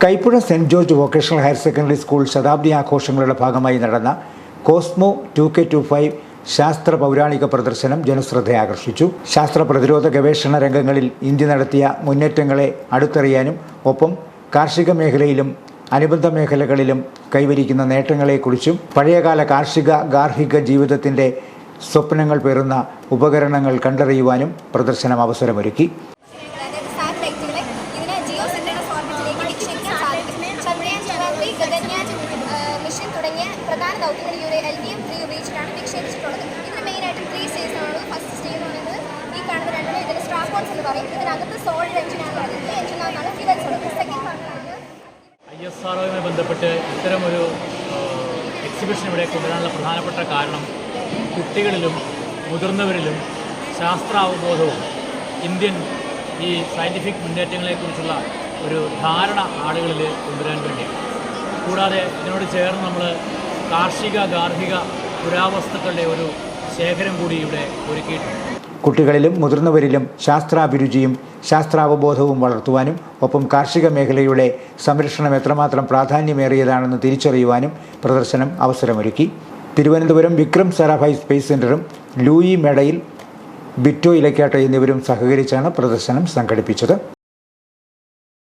Kaipuzha saint George vocational higher secondary school ശതാബ്ദി ആഘോഷങ്ങളുടെ ഭാഗമായി നടന്ന cosmo two K two five ശാസ്ത്ര പൗരാണിക പ്രദർശനം ജനശ്രദ്ധ ആകർഷിച്ചു ശാസ്ത്ര പ്രതിരോധ ഗവേഷണ രംഗങ്ങളിൽ ഇന്ത്യ നടത്തിയ മുന്നേറ്റങ്ങളെ അടുത്തറിയാനും ഒപ്പം കാർഷിക മേഖലയിലും അനുബന്ധ മേഖലകളിലും കൈവരിക്കുന്ന നേട്ടങ്ങളെക്കുറിച്ചും പഴയകാല കാർഷിക ഗാർഹിക ജീവിതത്തിന്റെ സ്വപ്നങ്ങൾ പേറുന്ന ഉപകരണങ്ങൾ കണ്ടറിയുവാനും പ്രദർശനം അവസരമൊരുക്കി. ഗഗൻയാൻ മിഷൻ തുടങ്ങിയ പ്രധാന ദൗത്യങ്ങൾ ഈ ഒരു എൽ ഡി എം ത്രീ ഉപയോഗിച്ചിട്ടാണ് നിക്ഷേപിച്ചിട്ടുള്ളത് ഇതിന് മെയിനായിട്ടും ത്രീ സ്റ്റേജ് ആണ് ഫസ്റ്റ് സ്റ്റേജ് എന്ന് പറയുന്നത് ഈ കാണുന്ന രണ്ടെണ്ണം. ഇതിൽ സ്ട്രാപ്പോൺസ് എന്ന് പറയും. ഇതിനകത്ത് സോളിഡ് എഞ്ചിനാണ് പറയുന്നത് ഈ എഞ്ചിനാണ് ഫ്യൂവൽസ് ഉള്ളത്. സെക്കൻഡ് പാർട്ടാണ് ഐ എസ് ആർ ഒയുമായി ബന്ധപ്പെട്ട് ഇത്തരമൊരു എക്സിബിഷൻ ഇവിടെ കൊണ്ടുവരാനുള്ള പ്രധാനപ്പെട്ട കാരണം കുട്ടികളിലും മുതിർന്നവരിലും ശാസ്ത്രാവബോധവും ഇന്ത്യൻ ഈ സയന്റിഫിക് മുന്നേറ്റങ്ങളെക്കുറിച്ചുള്ള ഒരു ധാരണ ആളുകളിൽ കൊണ്ടുവരാൻ വേണ്ടിയാണ്. കൂടാതെ ഇതിനോട് ചേർന്ന് നമ്മൾ കാർഷിക ഗാർഹിക പുരാവസ്തുക്കളുടെ ഒരു ശേഖരം കൂടി ഇവിടെ ഒരുക്കിയിട്ടുണ്ട്. കുട്ടികളിലും മുതിർന്നവരിലും ശാസ്ത്രാഭിരുചിയും ശാസ്ത്രാവബോധവും വളർത്തുവാനും ഒപ്പം കാർഷിക മേഖലയുടെ സംരക്ഷണം എത്രമാത്രം പ്രാധാന്യമേറിയതാണെന്ന് തിരിച്ചറിയുവാനും പ്രദർശനം അവസരമൊരുക്കി. തിരുവനന്തപുരം വിക്രം സാരാഭായ് സ്പേസ് സെന്ററും ലൂയി മെഡയിൽ ബിറ്റോ ഇലക്കാട്ട എന്നിവരും സഹകരിച്ചാണ് പ്രദർശനം സംഘടിപ്പിച്ചത്.